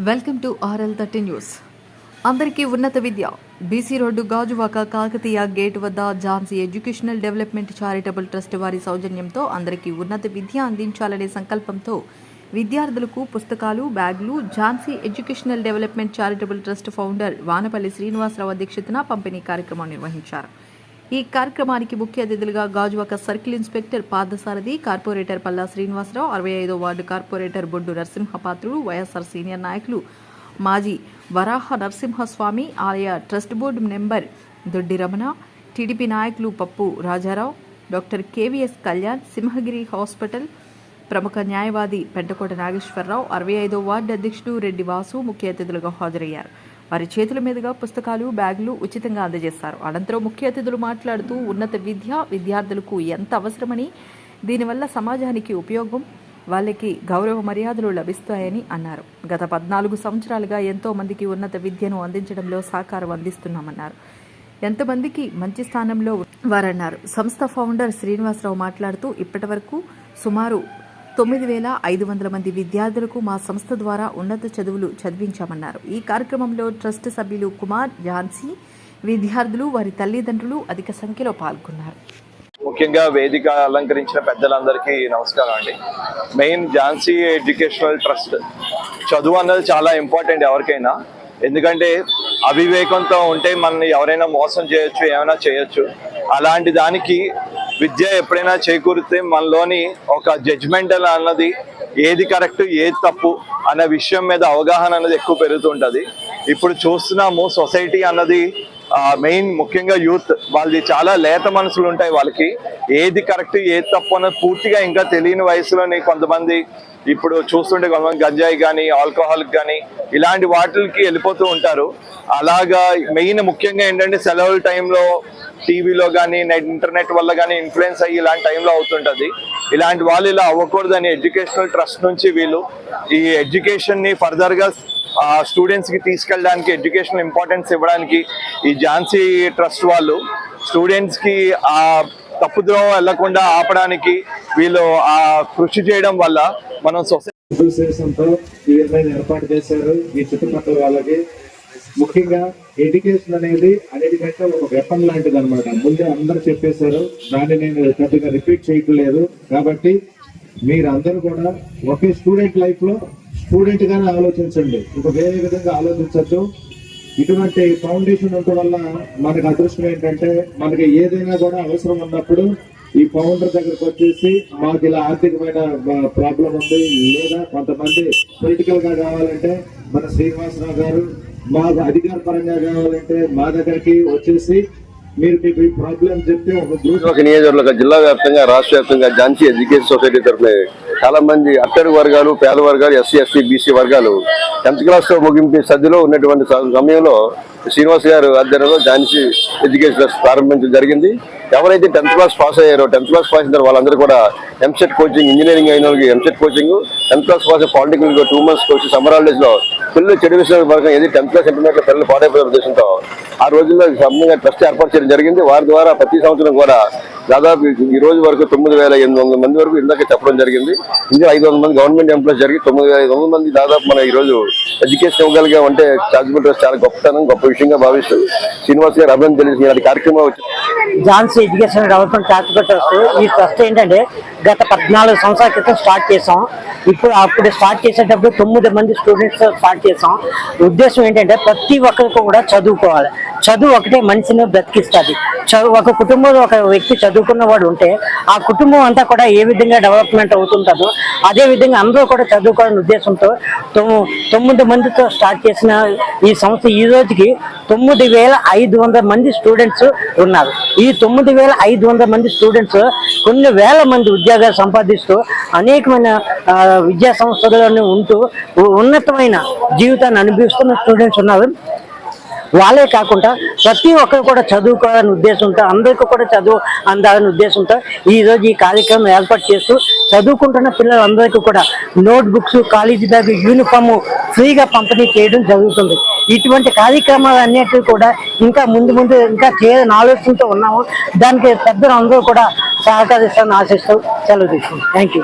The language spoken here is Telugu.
Welcome to RL thirty news. అందరికీ ఉన్నత విద్య. BC road Gajuwaka Kakatiya gate వద్ద Jhansi educational development charitable trust వారి సౌజన్యంతో అందరికీ ఉన్నత విద్య అందించాలనే సంకల్పంతో విద్యార్థులకు పుస్తకాలు బ్యాగులు Jhansi educational development charitable trust founder Vanapalli Srinivasarao అధ్యక్షతన పంపిణీ కార్యక్రమం నిర్వహించారు. ఈ కార్యక్రమానికి ముఖ్య అతిథులుగా Gajuwaka circle inspector Parthasarathi corporator Palla Srinivasarao అరవై ఐదో ward corporator Boddu Narasimhapatrudu YSR senior నాయకులు మాజీ వరాహ నరసింహస్వామి ఆలయ trust board member Doddi Ramana TDP నాయకులు Pappu Rajarao doctor KVS Kalyan Simhagiri hospital ప్రముఖ న్యాయవాది పెంటకోట నాగేశ్వరరావు అరవై ఐదో వార్డు అధ్యక్షుడు రెడ్డి వాసు ముఖ్య అతిథులుగా హాజరయ్యారు. వారి చేతుల మీదుగా పుస్తకాలు బ్యాగులు ఉచితంగా అందజేశారు అనంతరం ముఖ్య అతిథులు మాట్లాడుతూ ఉన్నత విద్య విద్యార్థులకు ఎంత అవసరమని? దీనివల్ల సమాజానికి ఉపయోగం? వాళ్ళకి గౌరవ మర్యాదలు లభిస్తాయని అన్నారు. గత పద్నాలుగు సంవత్సరాలుగా ఎంతో మందికి ఉన్నత విద్యను అందించడంలో సహకారం అందిస్తున్నామన్నారు. ఎంతమందికి మంచి స్థానంలో వారన్నారు. సంస్థ ఫౌండర్ శ్రీనివాసరావు మాట్లాడుతూ ఇప్పటివరకు సుమారు తొమ్మిది వేల ఐదు వందల మంది విద్యార్థులకు మా సంస్థ ద్వారా ఉన్నత చదువులు చదివించామన్నారు. ఈ కార్యక్రమంలో ట్రస్ట్ సభ్యులు కుమార్ ఝాన్సీ విద్యార్థులు వారి తల్లిదండ్రులు అధిక సంఖ్యలో పాల్గొన్నారు. ముఖ్యంగా వేదిక అలంకరించిన పెద్దలందరికీ నమస్కారం అండి. Main Jhansi educational trust. చదువు అన్నది చాలా ఇంపార్టెంట్ ఎవరికైనా. ఎందుకంటే అవివేకంతో ఉంటే మనల్ని ఎవరైనా మోసం చేయొచ్చు ఏమైనా చేయొచ్చు. అలాంటి దానికి విద్య ఎప్పుడైనా చేకూరితే మనలోని ఒక జడ్జ్మెంటల్ అన్నది ఏది కరెక్ట్ ఏది తప్పు అనే విషయం మీద అవగాహన అనేది ఎక్కువ పెరుగుతుంటుంది. ఇప్పుడు చూస్తున్నాము సొసైటీ అన్నది మెయిన్ ముఖ్యంగా యూత్ వాళ్ళది చాలా లేత మనసులు ఉంటాయి వాళ్ళకి. ఏది కరెక్ట్ ఏది తప్పు అన్నది పూర్తిగా ఇంకా తెలియని వయసులోని కొంతమంది ఇప్పుడు చూస్తుంటే కొంతమంది గంజాయి కానీ ఆల్కహాల్ కానీ ఇలాంటి వాటికి వెళ్ళిపోతూ ఉంటారు. అలాగా మెయిన్ ముఖ్యంగా ఏంటంటే సెలవుల టైంలో టీవీలో కానీ ఇంటర్నెట్ వల్ల కానీ ఇన్ఫ్లుయెన్స్ అయ్యి ఇలాంటి టైంలో అవుతుంటుంది. ఇలాంటి వాళ్ళు ఇలా అవ్వకూడదని ఎడ్యుకేషనల్ ట్రస్ట్ నుంచి వీళ్ళు ఈ ఎడ్యుకేషన్ని ఫర్దర్గా స్టూడెంట్స్కి తీసుకెళ్ళడానికి ఎడ్యుకేషన్ ఇంపార్టెన్స్ ఇవ్వడానికి ఈ ఝాన్సీ ట్రస్ట్ వాళ్ళు స్టూడెంట్స్కి కి వెళ్ళకుండా ఆపడానికి వీళ్ళు ఆ కృషి చేయడం వల్ల మనం సొసైటీ ఈ విధమైన ఏర్పాటు చేశారు. ఈ చుట్టుపక్కల వాళ్ళకి ముఖ్యంగా ఎడ్యుకేషన్ అనేది అన్నిటికంటే ఒక వెపన్ లాంటిది అనమాట ముందే అందరు చెప్పేశారు దాన్ని నేను పెద్దగా రిపీట్ చేయట్లేదు. కాబట్టి మీరందరూ కూడా ఒకే స్టూడెంట్ లైఫ్లో స్టూడెంట్ గానే ఆలోచించండి. ఒక వేరే విధంగా ఆలోచించద్దు. ఇటువంటి ఫౌండేషన్ ఉండటం వల్ల మనకు అదృష్టం ఏంటంటే మనకి ఏదైనా కూడా అవసరం ఉన్నప్పుడు ఈ ఫౌండర్ దగ్గరకు వచ్చేసి మాకు ఇలా ఆర్థికమైన ప్రాబ్లం ఉంది లేదా కొంతమంది పొలిటికల్గా కావాలంటే మన శ్రీనివాసరావు గారు మాకు అధికార పరంగా కావాలంటే మా దగ్గరికి వచ్చేసి మీరు మీకు ఈ ప్రాబ్లం చెప్తే ఒక గ్రూప్ ఒక నియోజకవర్గ జిల్లా వ్యాప్తంగా రాష్ట్ర వ్యాప్తంగా ఝాన్సీ ఎడ్యుకేషన్ సొసైటీ తరఫున చాలా మంది అట్టడి వర్గాలు పేద వర్గాలు ఎస్సీ ఎస్టీ బీసీ వర్గాలు టెన్త్ క్లాస్తో ముగింపు సద్దులో ఉన్నటువంటి సమయంలో శ్రీనివాస్ గారు ఆధ్వర్యంలో ఝాన్సీ ఎడ్యుకేషన్ ప్రారంభించడం జరిగింది. ఎవరైతే టెన్త్ క్లాస్ పాస్ అయ్యారో టెన్త్ క్లాస్ పాస్ అయిన వాళ్ళందరూ కూడా ఎంసెట్ కోచింగ్ ఇంజనీరింగ్ అయిన వాళ్ళకి EAMCET coaching tenth class pass polytechnic two months coaching summer హాలిడేస్లో పిల్లలు చెడు విషయాల వరకు ఏది టెన్త్ క్లాస్ ఇంటర్మీడియట్ పిల్లలు పాడైపోయే ఉద్దేశంతో ఆ రోజుల్లో సంబంధంగా ట్రస్ట్ ఏర్పాటు చేయడం జరిగింది. వారి ద్వారా ప్రతి సంవత్సరం కూడా దాదాపు ఈ రోజు వరకు తొమ్మిది వేల ఎనిమిది వందల మంది వరకు ఇందాక చెప్పడం జరిగింది. ఇందులో ఐదు వందల మంది గవర్నమెంట్ ఎంప్లాయీస్ జరిగి తొమ్మిది వేల ఐదు వందల మంది దాదాపు మనం ఈ రోజు ఎడ్యుకేషన్ ఇవ్వగలిగాం అంటే చార్జిబుల్ ట్రస్ట్ చాలా గొప్పతనం గొప్ప విషయంగా భావిస్తూ శ్రీనివాస్ గారు అభివృద్ధి తెలిసి ఇలాంటి కార్యక్రమం Jhansi education development charitable trust ఈ ట్రస్ట్ ఏంటంటే గత పద్నాలుగు సంవత్సరాల క్రితం స్టార్ట్ చేసాం. ఇప్పుడు అప్పుడు స్టార్ట్ చేసేటప్పుడు తొమ్మిది మంది స్టూడెంట్స్ స్టార్ట్ చేసాం. ఉద్దేశం ఏంటంటే ప్రతి ఒక్కరికి కూడా చదువుకోవాలి. చదువు ఒకటే మనిషిని బ్రతికిస్తుంది. చదువు ఒక కుటుంబంలో ఒక వ్యక్తి చదువుకున్న వాడు ఉంటే ఆ కుటుంబం అంతా కూడా ఏ విధంగా డెవలప్మెంట్ అవుతుంటుందో అదే విధంగా అందరూ కూడా చదువుకోవాలనే ఉద్దేశంతో తొమ్మిది మందితో స్టార్ట్ చేసిన ఈ సంస్థ ఈ రోజుకి తొమ్మిది వేల ఐదు వందల మంది స్టూడెంట్స్ ఉన్నారు. ఈ తొమ్మిది వేల ఐదు వందల మంది స్టూడెంట్స్ కొన్ని వేల మంది ఉద్యోగాలు సంపాదిస్తూ అనేకమైన విద్యా సంస్థలలో ఉంటూ ఉన్నతమైన జీవితాన్ని అనుభవిస్తున్న స్టూడెంట్స్ ఉన్నారు. వాళ్ళే కాకుండా ప్రతి ఒక్కరు కూడా చదువుకోవాలని ఉద్దేశంతో అందరికీ కూడా చదువు అందాలని ఉద్దేశంతో ఈరోజు ఈ కార్యక్రమం ఏర్పాటు చేస్తూ చదువుకుంటున్న పిల్లలందరికీ కూడా note books college bag uniform ఫ్రీగా పంపిణీ చేయడం జరుగుతుంది. ఇటువంటి కార్యక్రమాలు అన్నిటికీ కూడా ఇంకా ముందు ముందు ఇంకా చేయాలని ఆలోచనతో ఉన్నాము. దానికి పెద్దలు అందరూ కూడా సహకరిస్తారని ఆశిస్తూ సెలవు తీసుకుంటాం థ్యాంక్ యూ